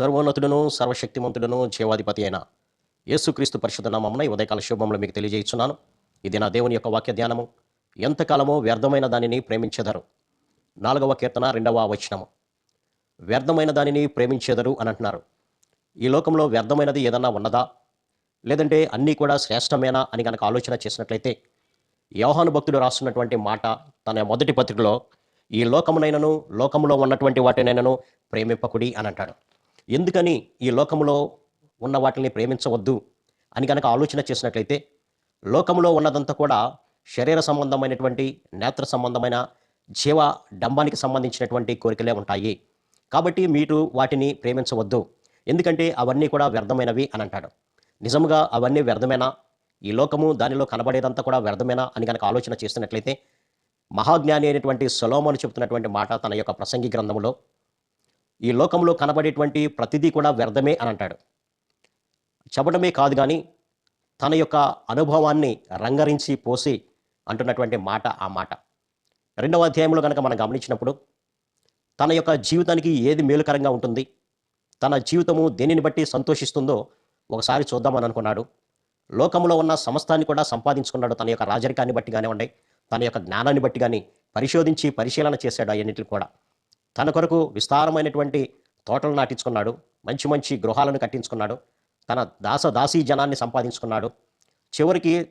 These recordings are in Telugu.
సర్వోన్నతుడును సర్వశక్తిమంతుడును జీవాధిపతి అయిన యేసుక్రీస్తు పరిషత్ నామమున ఈ ఉదయకాల శుభములు మీకు తెలియజేస్తున్నాను ఇది నా దేవుని యొక్క వాక్య ధ్యానము. ఎంతకాలమో వ్యర్థమైన దానిని ప్రేమించెదరు. నాలుగవ కీర్తన రెండవ వచనము. వ్యర్థమైన దానిని ప్రేమించెదరు అని అంటున్నారు. ఈ లోకంలో వ్యర్థమైనది ఏదన్నా ఉన్నదా? లేదంటే అన్నీ కూడా శ్రేష్టమేనా అని కనుక ఆలోచన చేసినట్లయితే యోహాను భక్తుడు రాస్తున్నటువంటి మాట తన మొదటి పత్రికలో ఈ లోకమునైనను లోకములో ఉన్నటువంటి వాటినైనను ప్రేమింపకుడి అని అంటాడు. ఎందుకని ఈ లోకములో ఉన్న వాటిని ప్రేమించవద్దు అని కనుక ఆలోచన చేసినట్లయితే లోకములో ఉన్నదంతా కూడా శరీర సంబంధమైనటువంటి నేత్ర సంబంధమైన జీవ డంబానికి సంబంధించినటువంటి కోరికలే ఉంటాయి. కాబట్టి మీరు వాటిని ప్రేమించవద్దు. ఎందుకంటే అవన్నీ కూడా వ్యర్థమైనవి అని అంటాడు. నిజముగా అవన్నీ వ్యర్థమేనా? ఈ లోకము దానిలో కనబడేదంతా కూడా వ్యర్థమేనా అని కనుక ఆలోచన చేసినట్లయితే మహాజ్ఞాని అయినటువంటి సొలోమోను చెబుతున్నటువంటి మాట తన యొక్క ప్రసంగి గ్రంథంలో ఈ లోకంలో కనబడేటువంటి ప్రతిదీ కూడా వ్యర్థమే అని అంటాడు. చెప్పడమే కాదు కానీ తన యొక్క అనుభవాన్ని రంగరించి పోసి అంటున్నటువంటి మాట ఆ మాట. రెండవ అధ్యాయంలో కనుక మనం గమనించినప్పుడు తన యొక్క జీవితానికి ఏది మేలుకరంగా ఉంటుంది తన జీవితము దేనిని బట్టి సంతోషిస్తుందో ఒకసారి చూద్దామని అనుకున్నాడు. లోకంలో ఉన్న సమస్తాన్ని కూడా సంపాదించుకున్నాడు. తన యొక్క రాజరికాన్ని బట్టి కానివ్వండి తన యొక్క జ్ఞానాన్ని బట్టి కానీ పరిశోధించి పరిశీలన చేశాడు అవన్నింటిని కూడా. తన కొరకు విస్తారమైనటువంటి తోటలు నాటించుకున్నాడు. మంచి మంచి గృహాలను కట్టించుకున్నాడు. తన దాస దాసీ జనాన్ని సంపాదించుకున్నాడు. చివరికి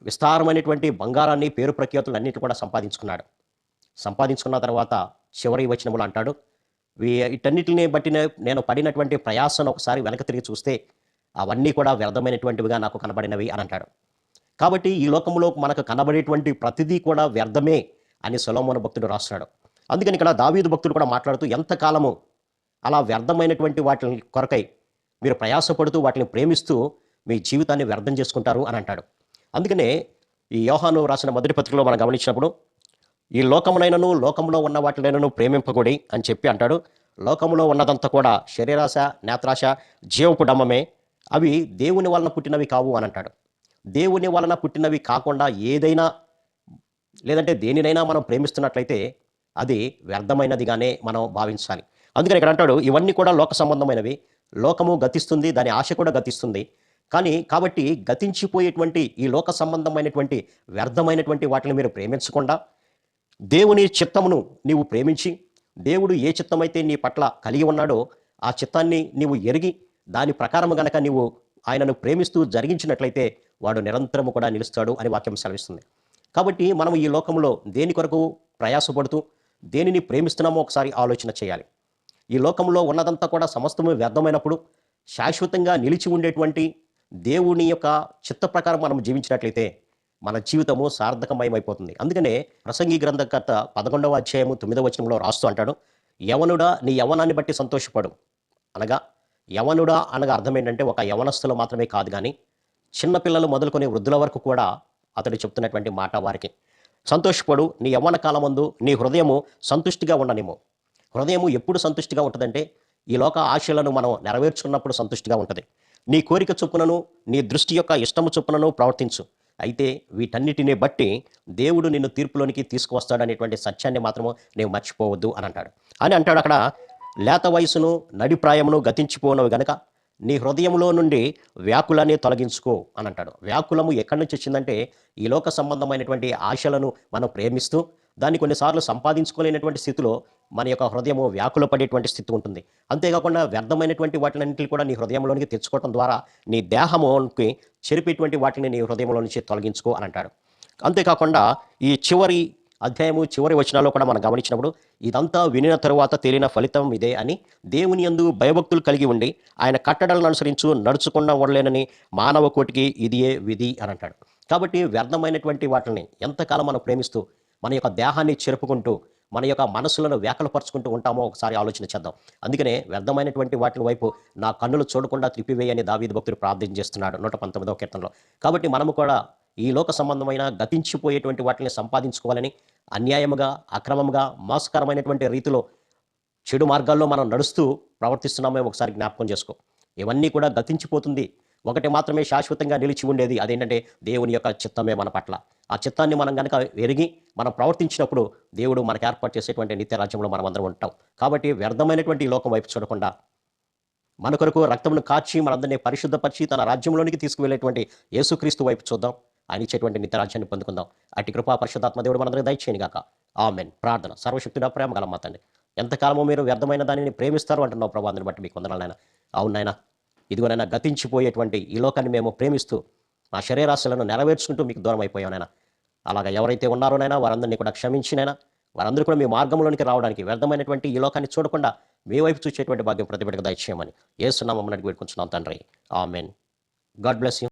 విస్తారమైనటువంటి బంగారాన్ని పేరు ప్రఖ్యాతులు అన్నిటి కూడా సంపాదించుకున్నాడు. సంపాదించుకున్న తర్వాత చివరి వచనములు అంటాడు. వీ- వీటన్నిటిని బట్టి నేను పడినటువంటి ప్రయాసను ఒకసారి వెనక తిరిగి చూస్తే అవన్నీ కూడా వ్యర్థమైనటువంటివిగా నాకు కనబడినవి అని అంటాడు. కాబట్టి ఈ లోకంలో మనకు కనబడేటువంటి ప్రతిదీ కూడా వ్యర్థమే అని సొలోమోన భక్తుడు రాస్తున్నాడు. అందుకని ఇక్కడ దావీదు భక్తులు కూడా మాట్లాడుతూ ఎంతకాలము అలా వ్యర్థమైనటువంటి వాటిని కొరకై మీరు ప్రయాసపడుతూ వాటిని ప్రేమిస్తూ మీ జీవితాన్ని వ్యర్థం చేసుకుంటారు అని అంటాడు. అందుకనే ఈ యోహాను రాసిన మొదటి పత్రికలో మనం గమనించినప్పుడు ఈ లోకమునైనను లోకంలో ఉన్న వాటినైనను ప్రేమింపకూడి అని చెప్పి అంటాడు. లోకంలో ఉన్నదంతా కూడా శరీరాశ నేత్రాశ జీవపు డమ్మమే. అవి దేవుని వలన పుట్టినవి కావు అని అంటాడు. దేవుని వలన పుట్టినవి కాకుండా ఏదైనా లేదంటే దేనినైనా మనం ప్రేమిస్తున్నట్లయితే అది వ్యర్థమైనదిగానే మనం భావించాలి. అందుకని ఇక్కడ అంటాడు ఇవన్నీ కూడా లోక సంబంధమైనవి. లోకము గతిస్తుంది దాని ఆశ కూడా గతిస్తుంది. కానీ కాబట్టి గతించిపోయేటువంటి ఈ లోక సంబంధమైనటువంటి వ్యర్థమైనటువంటి వాటిని మీరు ప్రేమించకుండా దేవుని చిత్తమును నీవు ప్రేమించి దేవుడు ఏ చిత్తమైతే నీ పట్ల కలిగి ఉన్నాడో ఆ చిత్తాన్ని నీవు ఎరిగి దాని ప్రకారము గనక నీవు ఆయనను ప్రేమిస్తూ జరిగించినట్లయితే వాడు నిరంతరము కూడా నిలుస్తాడు అని వాక్యం సెలవిస్తుంది. కాబట్టి మనం ఈ లోకంలో దేని కొరకు ప్రయాసపడుతూ దేనిని ప్రేమిస్తున్నామో ఒకసారి ఆలోచన చేయాలి. ఈ లోకంలో ఉన్నదంతా కూడా సమస్తము వ్యర్థమైనప్పుడు శాశ్వతంగా నిలిచి ఉండేటువంటి దేవుని యొక్క చిత్త ప్రకారం మనం జీవించినట్లయితే మన జీవితము సార్థకమయమైపోతుంది. అందుకనే ప్రసంగి గ్రంథకర్త పదకొండవ అధ్యాయము తొమ్మిదవ వచనంలో రాస్తూ అంటాడు యవనుడా నీ యవనాన్ని బట్టి సంతోషపడు. అనగా యవనుడా అనగా అర్థం ఏంటంటే ఒక యవనస్తులు మాత్రమే కాదు కానీ చిన్నపిల్లలు మొదలుకొని వృద్ధుల వరకు కూడా అతడు చెప్తున్నటువంటి మాట వారికి. సంతోషపడు నీ యవ్వన కాలమందు నీ హృదయము సంతుష్టిగా ఉండనేమో హృదయము ఎప్పుడు సంతుష్టిగా ఉంటుందంటే ఈ లోక ఆశలను మనం నెరవేర్చుకున్నప్పుడు సంతుష్టిగా ఉంటుంది. నీ కోరిక చొప్పునను నీ దృష్టి యొక్క ఇష్టము చొప్పునను ప్రవర్తించు. అయితే వీటన్నిటిని బట్టి దేవుడు నిన్ను తీర్పులోనికి తీసుకువస్తాడనేటువంటి సత్యాన్ని మాత్రము నేను మర్చిపోవద్దు అని అంటాడు. అని అంటాడు అక్కడ లేత వయసును నడిప్రాయమును గతించిపోనవి గనక నీ హృదయంలో నుండి వ్యాకులాన్ని తొలగించుకో అని అంటాడు వ్యాకులము ఎక్కడి నుంచి వచ్చిందంటే ఈ లోక సంబంధమైనటువంటి ఆశలను మనం ప్రేమిస్తూ దాన్ని కొన్నిసార్లు సంపాదించుకోలేనటువంటి స్థితిలో మన యొక్క హృదయము వ్యాకుల పడేటువంటి స్థితి ఉంటుంది. అంతేకాకుండా వ్యర్థమైనటువంటి వాటినన్నింటినీ కూడా నీ హృదయంలోనికి తెచ్చుకోవడం ద్వారా నీ దేహముకి చెరిపేటువంటి వాటిని నీ హృదయంలో నుంచి తొలగించుకో అని అంటాడు అంతేకాకుండా ఈ చివరి అధ్యాయము చివరి వచనాల్లో కూడా మనం గమనించినప్పుడు ఇదంతా వినిన తరువాత తేలిన ఫలితం ఇదే అని దేవుని యందు భయభక్తులు కలిగి ఉండి ఆయన కట్టడలను అనుసరించు నడుచుకుండా ఉండలేనని మానవ కోటికి ఇదియే విధి అని అంటాడు. కాబట్టి వ్యర్థమైనటువంటి వాటిని ఎంతకాలం మనం ప్రేమిస్తూ మన యొక్క దేహాన్ని చెరుపుకుంటూ మన యొక్క మనసులను వ్యాకలపరుచుకుంటూ ఉంటామో ఒకసారి ఆలోచన చేద్దాం. అందుకనే వ్యర్థమైనటువంటి వాటిని వైపు నా కన్నులు చూడకుండా త్రిప్పివేయని దావీద్ భక్తుడు ప్రార్థన చేస్తున్నాడు నూట పంతొమ్మిదవ కీర్తనలో. కాబట్టి మనము కూడా ఈ లోక సంబంధమైన గతించిపోయేటువంటి వాటిని సంపాదించుకోవాలని అన్యాయముగా అక్రమంగా మోసకరమైనటువంటి రీతిలో చెడు మార్గాల్లో మనం నడుస్తూ ప్రవర్తిస్తున్నామే ఒకసారి జ్ఞాపకం చేసుకో. ఇవన్నీ కూడా గతించిపోతుంది. ఒకటి మాత్రమే శాశ్వతంగా నిలిచి ఉండేది. అదేంటంటే దేవుని యొక్క చిత్తమే మన పట్ల. ఆ చిత్తాన్ని మనం కనుక ఎరిగి మనం ప్రవర్తించినప్పుడు దేవుడు మనకు ఏర్పాటు చేసేటువంటి నిత్య రాజ్యంలో మనం అందరం ఉంటాం. కాబట్టి వ్యర్థమైనటువంటి లోకం వైపు చూడకుండా మన కొరకు రక్తమును కాచి మనందరినీ పరిశుద్ధపరిచి తన రాజ్యంలోనికి తీసుకువెళ్ళేటువంటి యేసుక్రీస్తు వైపు చూద్దాం. ఆయన ఇచ్చేటువంటి నిత్యరాజ్యాన్ని పొందుకుందాం. అటు కృపా పరిశుద్ధాత్మ దేవుడు మనందరికీ దయచేయను గాక. ఆమెన్. ప్రార్థన సర్వశక్తుడా ప్రేమ గల మా ఎంతకాలమో మీరు వ్యర్థమైన దానిని ప్రేమిస్తారు అంటున్నావు ప్రభావాన్ని బట్టి మీకు వందనాలైనా అవునైనా ఇదిగోనైనా గతించిపోయేటువంటి ఈ లోకాన్ని మేము ప్రేమిస్తూ మా శరీరాశలను నెరవేర్చుకుంటూ మీకు దూరం అయిపోయానైనా అలాగా ఎవరైతే ఉన్నారోనైనా వారందరినీ కూడా క్షమించినైనా వారందరూ కూడా మీ మార్గంలోనికి రావడానికి వ్యర్థమైనటువంటి ఈ లోకాన్ని చూడకుండా మీ వైపు చూసేటువంటి భాగ్యం ప్రతిబిడక దయచేయమని ఏసునామని అడిగి పెట్టుకుంటున్నాం తండ్రి. ఆమెన్. God bless you.